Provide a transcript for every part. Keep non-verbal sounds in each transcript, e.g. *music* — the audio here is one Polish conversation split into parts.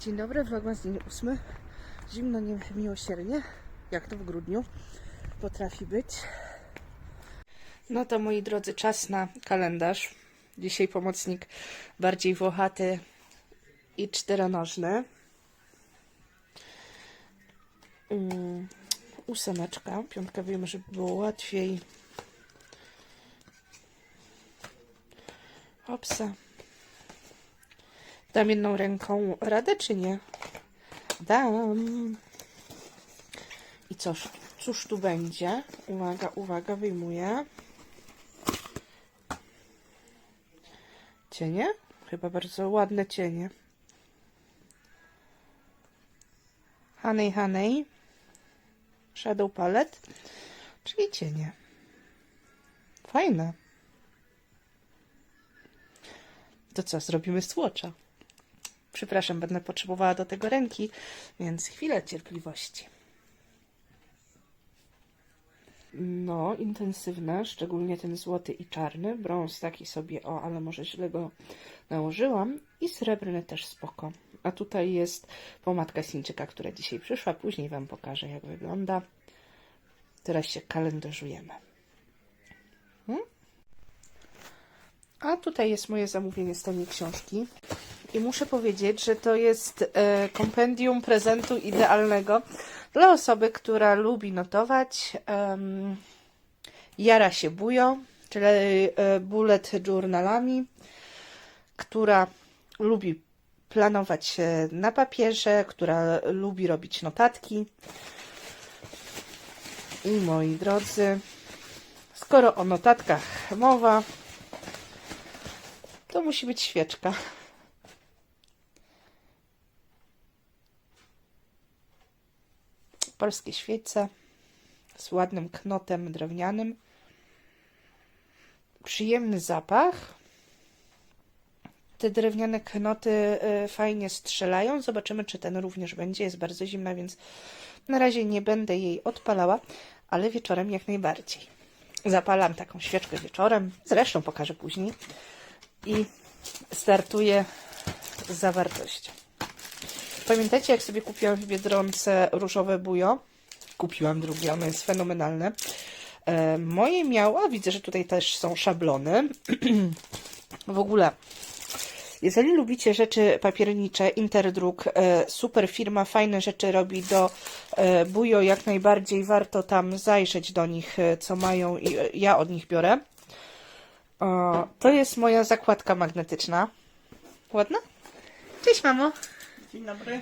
Dzień dobry, vlogmas dzień ósmy. Zimno niemiłosiernie, jak to w grudniu potrafi być. No to moi drodzy, czas na kalendarz. Dzisiaj pomocnik bardziej włochaty i czteronożny. Mm, ósemeczka, piątka wiemy, żeby było łatwiej. Hopsa. Dam jedną ręką radę, czy nie? Dam. I cóż, cóż tu będzie? Uwaga, uwaga, wyjmuję. Cienie? Chyba bardzo ładne cienie. Honey Honey. Shadow Palette. Czyli cienie. Fajne. To co, zrobimy słocza? Przepraszam, będę potrzebowała do tego ręki, więc chwilę cierpliwości. No, intensywne, szczególnie ten złoty i czarny. Brąz taki sobie, o, ale może źle go nałożyłam. I srebrny też spoko. A tutaj jest pomadka Sińczyka, która dzisiaj przyszła. Później Wam pokażę, jak wygląda. Teraz się kalendarzujemy. Hmm? A tutaj jest moje zamówienie z tej książki. I muszę powiedzieć, że to jest e, kompendium prezentu idealnego dla osoby, która lubi notować, jara się bujo, czyli e, bullet journalami, która lubi planować na papierze, która lubi robić notatki. I moi drodzy, skoro o notatkach mowa, to musi być świeczka. Polskie świece z ładnym knotem drewnianym. Przyjemny zapach. Te drewniane knoty y, fajnie strzelają. Zobaczymy, czy ten również będzie. Jest bardzo zimna, więc na razie nie będę jej odpalała, ale wieczorem jak najbardziej. Zapalam taką świeczkę wieczorem. Zresztą pokażę później. I startuję z zawartością. Pamiętacie, jak sobie kupiłam w Biedronce różowe bujo? Kupiłam drugie, ono jest fenomenalne. E, moje miała, widzę, że tutaj też są szablony. *clears throat* w ogóle, jeżeli lubicie rzeczy papiernicze, Interdruk, e, super firma, fajne rzeczy robi do e, bujo, jak najbardziej warto tam zajrzeć do nich, e, co mają i ja od nich biorę. O, to jest moja zakładka magnetyczna. Ładna? Cześć, mamo. Dzień dobry.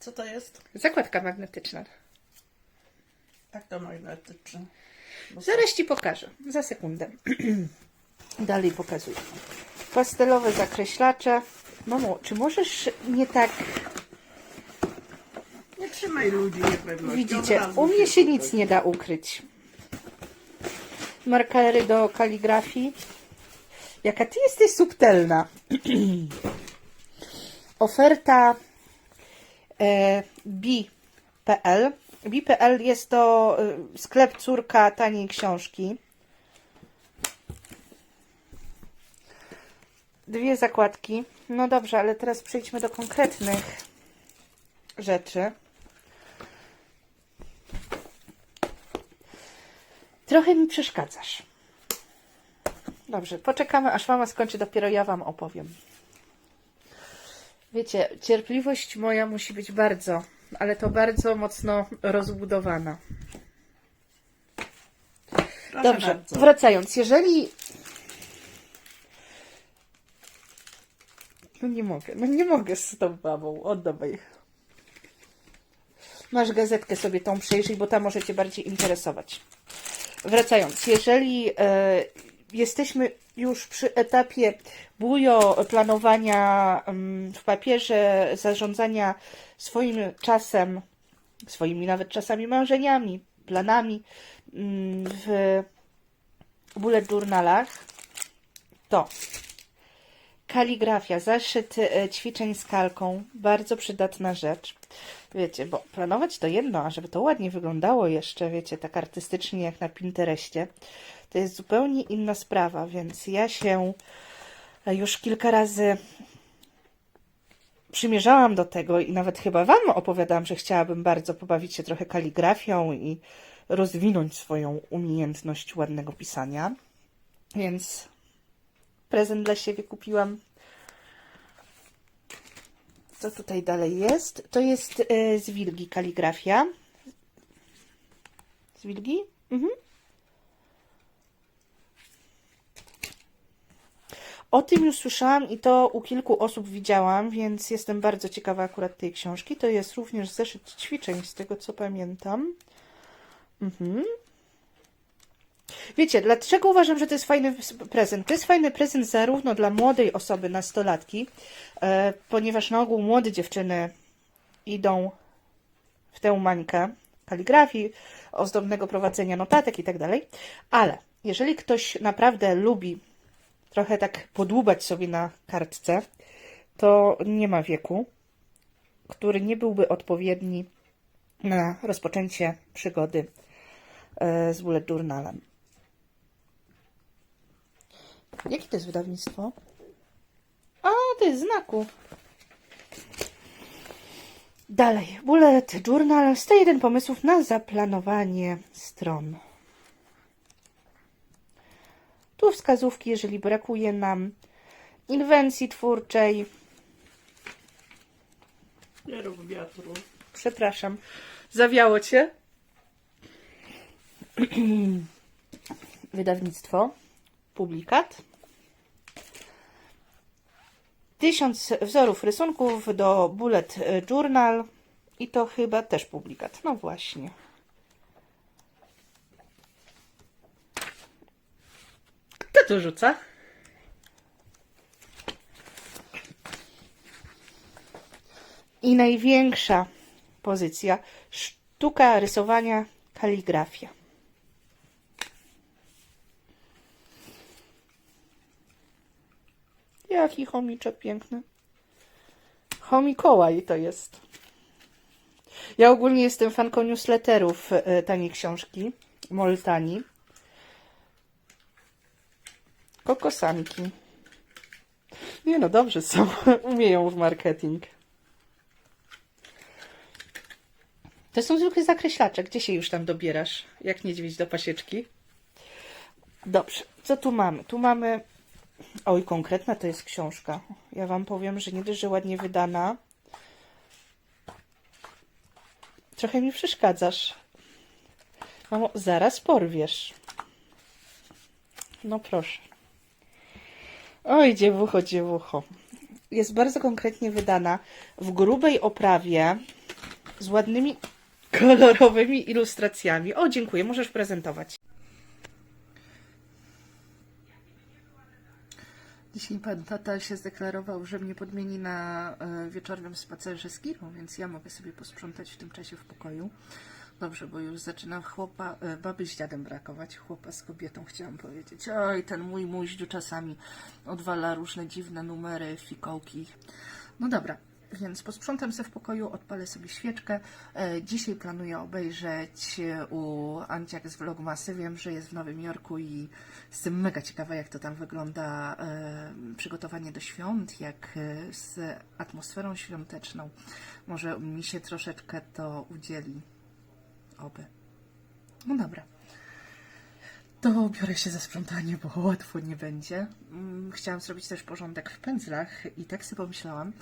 Co to jest? Zakładka magnetyczna. Tak to magnetyczne. Zaraz ci pokażę. Za sekundę. *clears throat* Dalej pokazuję. Pastelowe zakreślacze. Mamo, czy możesz nie tak... Nie trzymaj ludzi niepewności. Widzicie, od razu u mnie się nic nie da ukryć. Markery do kaligrafii. Jaka ty jesteś subtelna. *clears throat* Oferta e, bi.pl. Bi.pl jest to e, sklep córka taniej książki. Dwie zakładki. No dobrze, ale teraz przejdźmy do konkretnych rzeczy. Trochę mi przeszkadzasz. Dobrze, poczekamy, aż mama skończy, dopiero ja wam opowiem. Wiecie, cierpliwość moja musi być bardzo, ale to bardzo mocno rozbudowana. Proszę Dobrze, bardzo. wracając, jeżeli. No nie mogę, no nie mogę z tą babą, oddawaj. Masz gazetkę sobie tą przejrzyj, bo ta może Cię bardziej interesować. Wracając, jeżeli e, jesteśmy już przy etapie bujo, planowania mm, w papierze, zarządzania swoim czasem, swoimi nawet czasami marzeniami, planami mm, w bullet journalach, to kaligrafia, zaszyt e, ćwiczeń z kalką, bardzo przydatna rzecz. Wiecie, bo planować to jedno, a żeby to ładnie wyglądało jeszcze, wiecie, tak artystycznie jak na Pinterestie, to jest zupełnie inna sprawa, więc ja się już kilka razy przymierzałam do tego i nawet chyba Wam opowiadałam, że chciałabym bardzo pobawić się trochę kaligrafią i rozwinąć swoją umiejętność ładnego pisania. Więc prezent dla siebie kupiłam. Co tutaj dalej jest? To jest e, z wilgi kaligrafia. Z wilgi? Mhm. O tym już słyszałam i to u kilku osób widziałam, więc jestem bardzo ciekawa akurat tej książki. To jest również zeszyt ćwiczeń, z tego co pamiętam. Mhm. Wiecie, dlaczego uważam, że to jest fajny prezent? To jest fajny prezent zarówno dla młodej osoby, nastolatki, e, ponieważ na ogół młode dziewczyny idą w tę mańkę kaligrafii, ozdobnego prowadzenia notatek i tak dalej, ale jeżeli ktoś naprawdę lubi trochę tak podłubać sobie na kartce, to nie ma wieku, który nie byłby odpowiedni na rozpoczęcie przygody e, z bullet journalem. Jakie to jest wydawnictwo? A, to jest znaku. Dalej. Bullet Journal. 101 pomysłów na zaplanowanie stron. Tu wskazówki, jeżeli brakuje nam inwencji twórczej. Nie rób wiatru. Przepraszam, zawiało cię. *clears throat* Wydawnictwo, publikat. Tysiąc wzorów rysunków do Bullet Journal i to chyba też publikat. No właśnie. Kto to rzuca? I największa pozycja sztuka rysowania, kaligrafia. Jaki chomiczek piękny. Chomikołaj to jest. Ja ogólnie jestem fanką newsletterów e, taniej książki. Moltani. Kokosanki. Nie no, dobrze są. *laughs* Umieją w marketing. To są zwykłe zakreślacze. Gdzie się już tam dobierasz? Jak niedźwiedź do pasieczki? Dobrze. Co tu mamy? Tu mamy... Oj, konkretna to jest książka. Ja wam powiem, że nie dość, że ładnie wydana. Trochę mi przeszkadzasz. Mamo, zaraz porwiesz. No proszę. Oj, dziewucho, dziewucho. Jest bardzo konkretnie wydana w grubej oprawie z ładnymi kolorowymi ilustracjami. O, dziękuję, możesz prezentować. Dzisiaj pan tata się zdeklarował, że mnie podmieni na e, wieczornym spacerze z Kirą, więc ja mogę sobie posprzątać w tym czasie w pokoju. Dobrze, bo już zaczyna chłopa, e, baby z dziadem brakować, chłopa z kobietą chciałam powiedzieć. Oj, ten mój muździu czasami odwala różne dziwne numery, fikołki. No dobra, więc posprzątam sobie w pokoju, odpalę sobie świeczkę. E, Dzisiaj planuję obejrzeć e, u Anciak z Vlogmasy. Wiem, że jest w Nowym Jorku i jestem mega ciekawa, jak to tam wygląda przygotowanie do świąt, jak z atmosferą świąteczną. Może mi się troszeczkę to udzieli. Oby. No dobra. To biorę się za sprzątanie, bo łatwo nie będzie. Mm, Chciałam zrobić też porządek w pędzlach i tak sobie pomyślałam,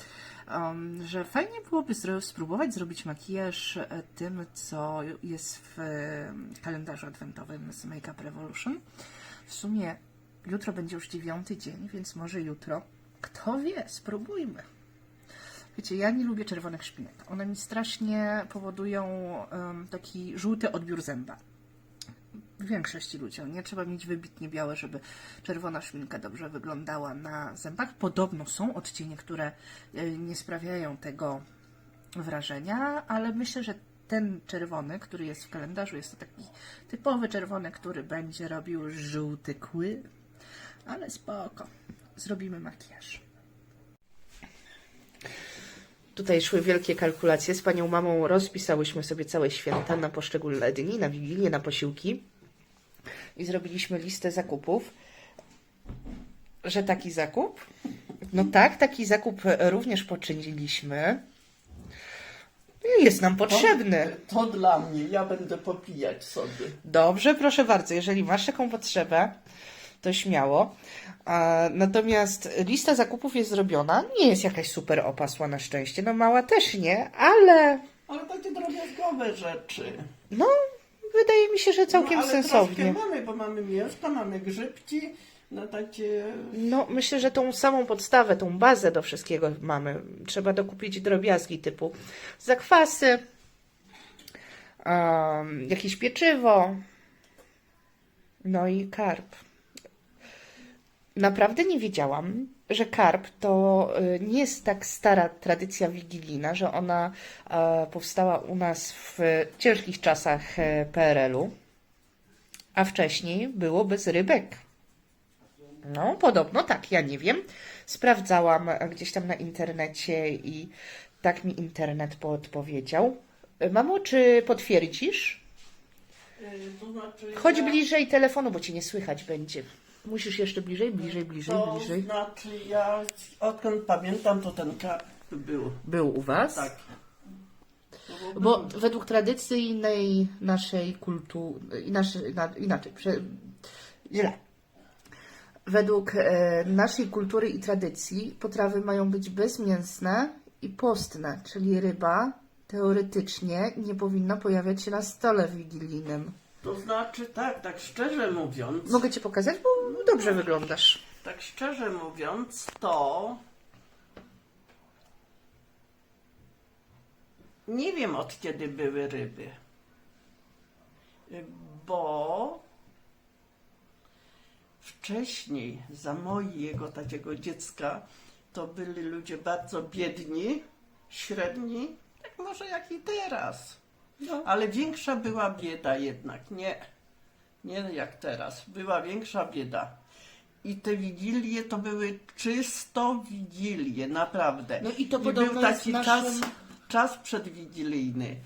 um, że fajnie byłoby spróbować zrobić makijaż e, tym, co jest w e, kalendarzu adwentowym z Makeup Revolution. W sumie jutro będzie już dziewiąty dzień, więc może jutro, kto wie, spróbujmy. Wiecie, ja nie lubię czerwonych szpinek. One mi strasznie powodują em, taki żółty odbiór zęba większości ludziom. Nie trzeba mieć wybitnie białe, żeby czerwona szminka dobrze wyglądała na zębach. Podobno są odcienie, które e, nie sprawiają tego wrażenia, ale myślę, że ten czerwony, który jest w kalendarzu, jest to taki typowy czerwony, który będzie robił żółty kły. Ale spoko. Zrobimy makijaż. Tutaj szły wielkie kalkulacje. Z panią mamą rozpisałyśmy sobie całe święta na poszczególne dni, na wigilię, na posiłki i zrobiliśmy listę zakupów, że taki zakup No tak, taki zakup również poczyniliśmy. Jest nam potrzebny. To, to dla mnie, ja będę popijać sobie. Dobrze, proszę bardzo, jeżeli masz taką potrzebę, to śmiało. Natomiast lista zakupów jest zrobiona. Nie jest jakaś super opasła na szczęście. No mała też nie, ale Ale takie drobiazgowe rzeczy. no wydaje mi się, że całkiem no, ale sensownie. mamy, bo mamy mięsko, mamy grzybki, no takie... No, myślę, że tą samą podstawę, tą bazę do wszystkiego mamy. Trzeba dokupić drobiazgi typu zakwasy, um, jakieś pieczywo, no i karp. Naprawdę nie wiedziałam, że karp to y, nie jest tak stara tradycja wigilijna, że ona e, powstała u nas w ciężkich czasach e, PRL-u, a wcześniej było bez rybek. No, podobno tak, ja nie wiem. Sprawdzałam gdzieś tam na internecie i tak mi internet podpowiedział. E, Mamo, czy potwierdzisz? znaczy, Chodź bliżej telefonu, bo cię nie słychać będzie. Musisz jeszcze bliżej, bliżej, bliżej, To bliżej. znaczy ja, odkąd pamiętam, to ten karp był. Był u was? Tak. To Bo według tradycyjnej naszej kultury, inaczej, na- inaczej prze, źle. Według e, naszej kultury i tradycji potrawy mają być bezmięsne i postne, czyli ryba teoretycznie nie powinna pojawiać się na stole wigilijnym. To znaczy tak, tak szczerze mówiąc, Mogę Ci pokazać, bo dobrze wyglądasz. tak szczerze mówiąc, to nie wiem od kiedy były ryby. Bo wcześniej, za mojego takiego dziecka, to byli ludzie bardzo biedni, średni, tak może jak i teraz. No. Ale większa była bieda jednak, nie. Nie jak teraz. Była większa bieda. I te wigilie to były czysto wigilie, naprawdę. No i to podobno był taki naszym- czas, czas przedwigilijny,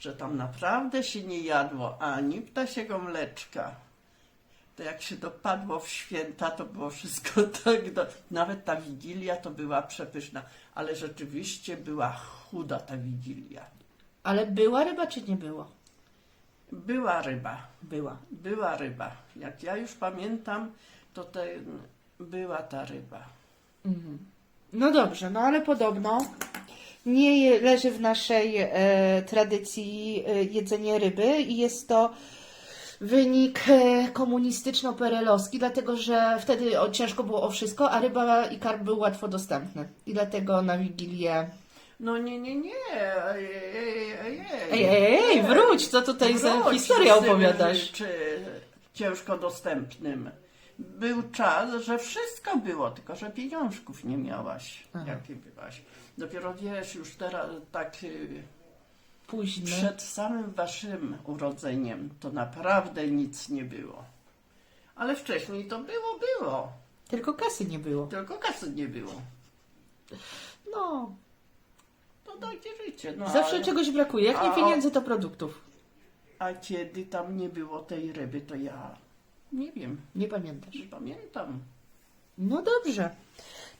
że tam naprawdę się nie jadło ani ptasiego mleczka. To jak się dopadło w święta, to było wszystko *laughs* tak. Do... Nawet ta wigilia to była przepyszna, ale rzeczywiście była chuda ta wigilia. Ale była ryba, czy nie było? Była ryba. Była. Była ryba. Jak ja już pamiętam, to te, była ta ryba. No dobrze, no ale podobno nie je- leży w naszej e, tradycji e, jedzenie ryby i jest to wynik e, komunistyczno-perelowski, dlatego że wtedy o, ciężko było o wszystko, a ryba i karp był łatwo dostępny. I dlatego na Wigilię... No nie, nie, nie. Ej, ej, ej, Ej, ej, ej, wróć, co tutaj za Wróć historię z tym, opowiadasz? Czy ciężko dostępnym. Był czas, że wszystko było, tylko że pieniążków nie miałaś, Aha. jakie byłaś. Dopiero wiesz, już teraz tak y, Późny. przed samym waszym urodzeniem to naprawdę nic nie było. Ale wcześniej to było, było. Tylko kasy nie było. Tylko kasy nie było. No, Takie życie. No, zawsze ale- czegoś brakuje. Jak nie A pieniędzy, to produktów. A kiedy tam nie było tej ryby, to ja nie wiem, Nie pamiętasz. nie pamiętam. No dobrze.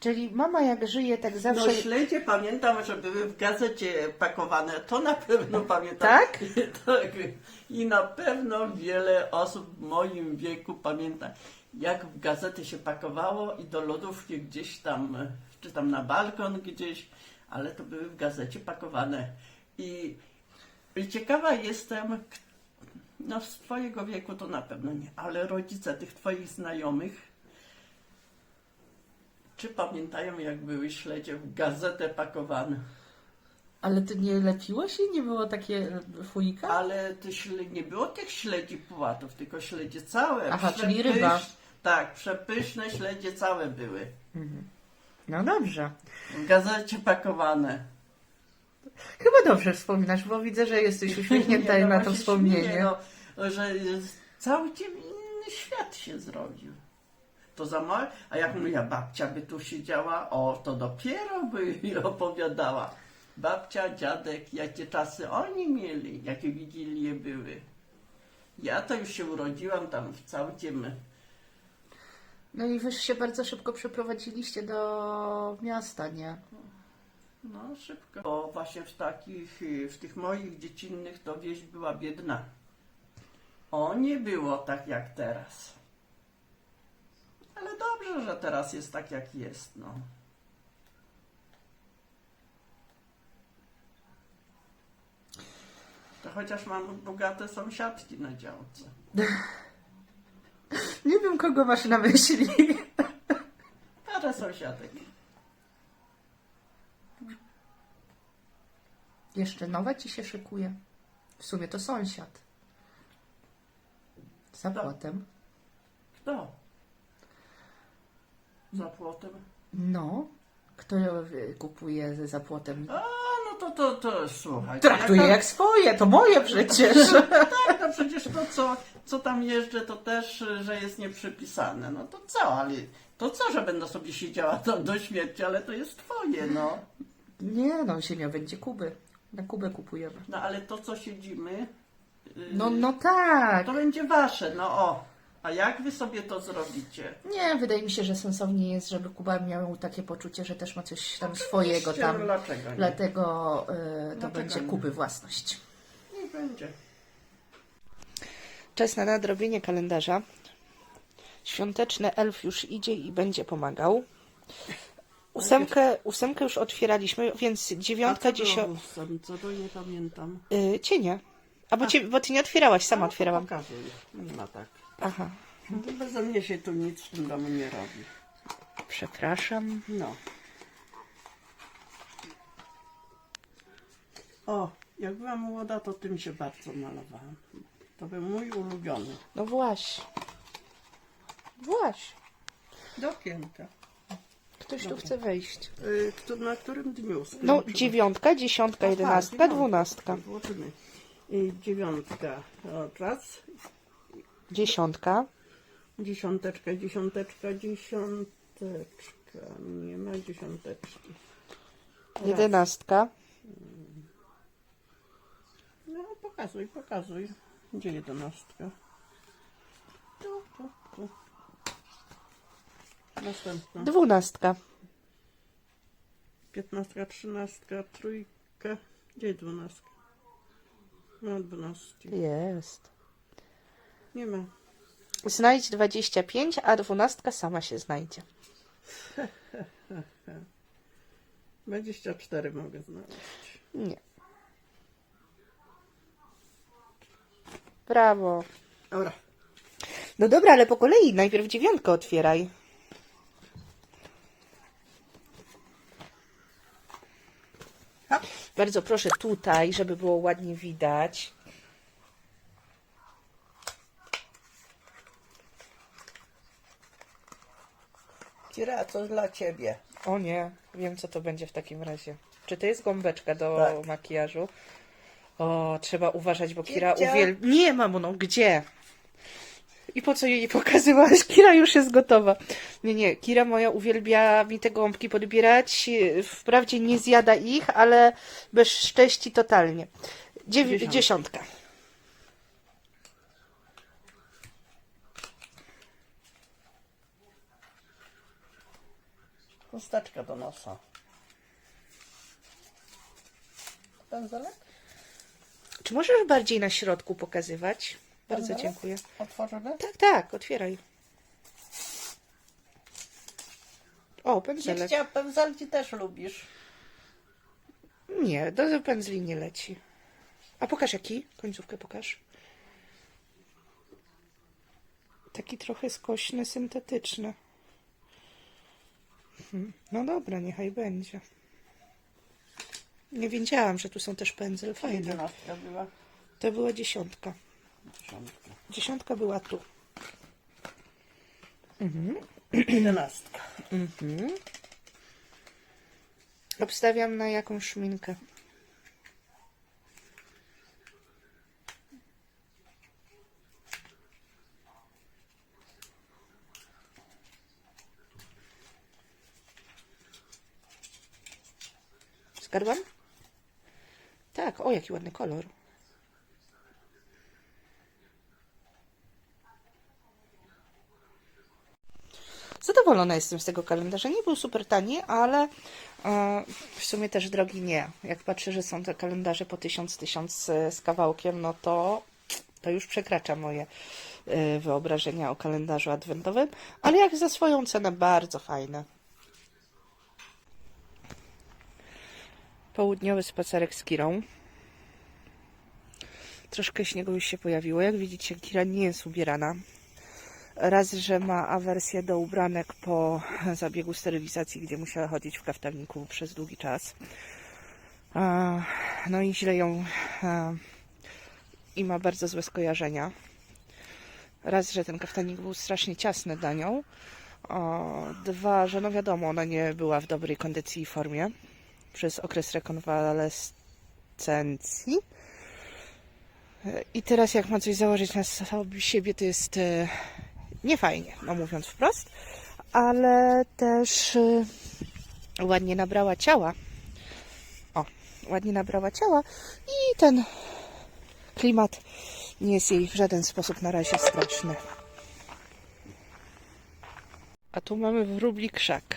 Czyli mama jak żyje, tak zawsze... No śledzie pamiętam, że były w gazecie pakowane, to na pewno *laughs* pamiętam. Tak? *laughs* tak. I na pewno wiele osób w moim wieku pamięta, jak w gazety się pakowało i do lodówki gdzieś tam, czy tam na balkon gdzieś, ale to były w gazecie pakowane. I, i ciekawa jestem, no z twojego wieku to na pewno nie, ale rodzice tych twoich znajomych, czy pamiętają, jak były śledzie w gazetę pakowane? Ale ty nie lepiło się? Nie było takie fujka? Ale to śle... nie było tych śledzi płatów, tylko śledzie całe. Aha, czyli ryba. Tak, przepyszne śledzie całe były. No dobrze. W gazecie pakowane. Chyba dobrze wspominasz, bo widzę, że jesteś *laughs* uśmiechnięta no na to wspomnienie. śmieję, No, że całkiem inny świat się zrobił. To za małe, a jak moja babcia by tu siedziała, o, to dopiero by opowiadała. Babcia, dziadek, jakie czasy oni mieli, jakie wigilie były. Ja to już się urodziłam tam w całkiem No i wy się bardzo szybko przeprowadziliście do miasta, nie? No szybko. Bo właśnie w takich, w tych moich dziecinnych to wieś była biedna. O, nie było tak jak teraz. Ale dobrze, że teraz jest tak jak jest, no. To chociaż mam bogate sąsiadki na działce. *laughs* *laughs* Nie wiem, kogo masz na myśli. *laughs* Parę sąsiadek. Jeszcze nowa ci się szykuje. W sumie to sąsiad. Za Tak. płotem. Kto? Za płotem? No. Kto y, kupuje za płotem? A, to, to, to słuchaj. Traktuję jak swoje, to moje przecież. *laughs* Tak, no przecież to, co, co tam jeżdżę, to też, że jest nieprzypisane. No to co, ale to co, że będę sobie siedziała tam do śmierci, ale to jest twoje, no. Nie no, ziemia będzie Kuby. Na Kubę kupujemy. No ale to, co siedzimy, yy, No, no tak. to będzie wasze, no o. A jak wy sobie to zrobicie? Nie, wydaje mi się, że sensownie jest, żeby Kuba miał takie poczucie, że też ma coś tam swojego Oczywiście, tam. no Dlaczego nie? Dlatego y, to Dlaczego będzie nie? Kuby własność. Nie będzie. Czas na nadrobienie kalendarza. Świąteczny elf już idzie i będzie pomagał. Ósemkę, ósemkę już otwieraliśmy, więc dziewiątka, dziesiątka. Co to nie pamiętam. Y, cienie. A bo, cię, bo ty nie otwierałaś, sama No, otwierałam. Pokazuję. Nie ma tak. Aha, No, Beze mnie się tu nic w tym domu nie robi. przepraszam. No. O, jak byłam młoda, to tym się bardzo malowałam. To był mój ulubiony. No właśnie. Właśnie. Do pięta. Ktoś tu Dobra. chce wejść. Y, kto, na którym dniu? No, skończyłam? dziewiątka, dziesiątka, jedenastka, dziewiątka. dwunastka. Włożymy. Y, dziewiątka. O, raz. Dziesiątka, Dziesiąteczka, dziesiąteczka, dziesiąteczka. Nie ma dziesiąteczki. Raz. jedenastka, No, pokazuj, pokazuj. Gdzie jedenastka? Tu, tu, tu. Następna. dwunastka. Piętnastka, trzynastka, trójka. Gdzie dwunastka? No, dwunastki. Jest. Nie ma. Znajdź 25, a dwunastka sama się znajdzie. *laughs* Dwadzieścia cztery mogę znaleźć. Nie. Brawo. Dobra. No dobra, ale po kolei. Najpierw dziewiątkę otwieraj. Hop. Bardzo proszę tutaj, żeby było ładnie widać. Kira, coś dla ciebie. O nie, wiem co to będzie w takim razie. Czy to jest gąbeczka do Tak. makijażu? O, trzeba uważać, bo Kira uwielbia... Nie, mamo, no gdzie? I po co jej pokazywałaś? *laughs* Kira już jest gotowa. Nie, nie, Kira moja uwielbia mi te gąbki podbierać. Wprawdzie nie zjada ich, ale bez szczęści totalnie. Dziew... Dziesiątka. Dziesiątka. Chusteczka do nosa. Pędzelek? Czy możesz bardziej na środku pokazywać? Bardzo Pędzelek? dziękuję. Otworzymy? Tak, tak, otwieraj. O, pędzelek. Ciecia, pędzelki też lubisz. Nie, do pędzli nie leci. A pokaż jaki? Końcówkę pokaż. Taki trochę skośny, syntetyczny. Mhm. No dobra, niechaj będzie. Nie wiedziałam, że tu są też pędzel. Fajne. Jedenastka była. To była dziesiątka. Dziesiątka. Dziesiątka była tu. Jedenastka. Obstawiam na jakąś szminkę. Zgadłam? Tak, o jaki ładny kolor. zadowolona jestem z tego kalendarza. Nie był super tani, ale e, w sumie też drogi nie. Jak patrzę, że są te kalendarze po 1000, 1000 z kawałkiem, no to to już przekracza moje e, wyobrażenia o kalendarzu adwentowym, ale jak za swoją cenę bardzo fajne. Południowy spacerek z Kirą. Troszkę śniegu już się pojawiło. Jak widzicie, Kira nie jest ubierana. Raz, że ma awersję do ubranek po zabiegu sterylizacji, gdzie musiała chodzić w kaftalniku przez długi czas. No i źle ją i ma bardzo złe skojarzenia. Raz, że ten kaftanik był strasznie ciasny dla nią. Dwa, że no wiadomo, ona nie była w dobrej kondycji i formie przez okres rekonwalescencji. I teraz jak ma coś założyć na siebie, to jest e, niefajnie, no mówiąc wprost, ale też e, ładnie nabrała ciała. O, ładnie nabrała ciała i ten klimat nie jest jej w żaden sposób na razie straszny. A tu mamy wróbli krzak.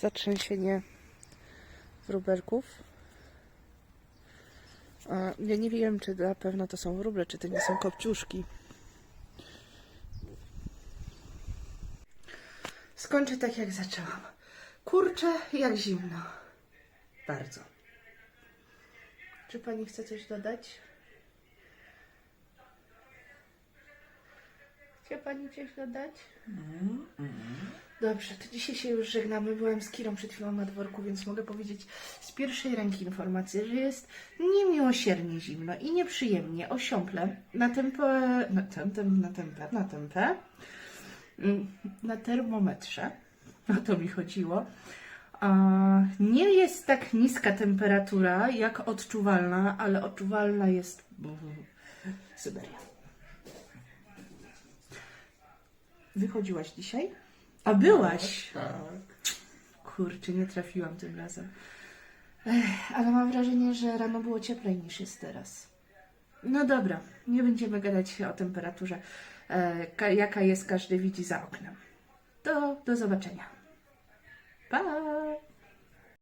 Zatrzęsienie wróbelków. Ja nie wiem, czy na pewno to są wróble, czy to nie są kopciuszki. Skończę tak, jak zaczęłam. Kurczę, jak zimno. Bardzo. Czy pani chce coś dodać? Chce pani coś dodać? Dobrze, to dzisiaj się już żegnamy. Byłem z Kirą przed chwilą na dworku, więc mogę powiedzieć z pierwszej ręki informację, że jest niemiłosiernie zimno i nieprzyjemnie, osiąple, na tempę, na tempę, na tempę, na tempę, mm, na termometrze, o to mi chodziło. Nie jest tak niska temperatura, jak odczuwalna, ale odczuwalna jest Syberia. Wychodziłaś dzisiaj? A byłaś? Tak. Kurczę, nie trafiłam tym razem. Ech, ale mam wrażenie, że rano było cieplej niż jest teraz. No dobra, nie będziemy gadać o temperaturze, e, ka- jaka jest, każdy widzi za oknem. To do zobaczenia. Pa!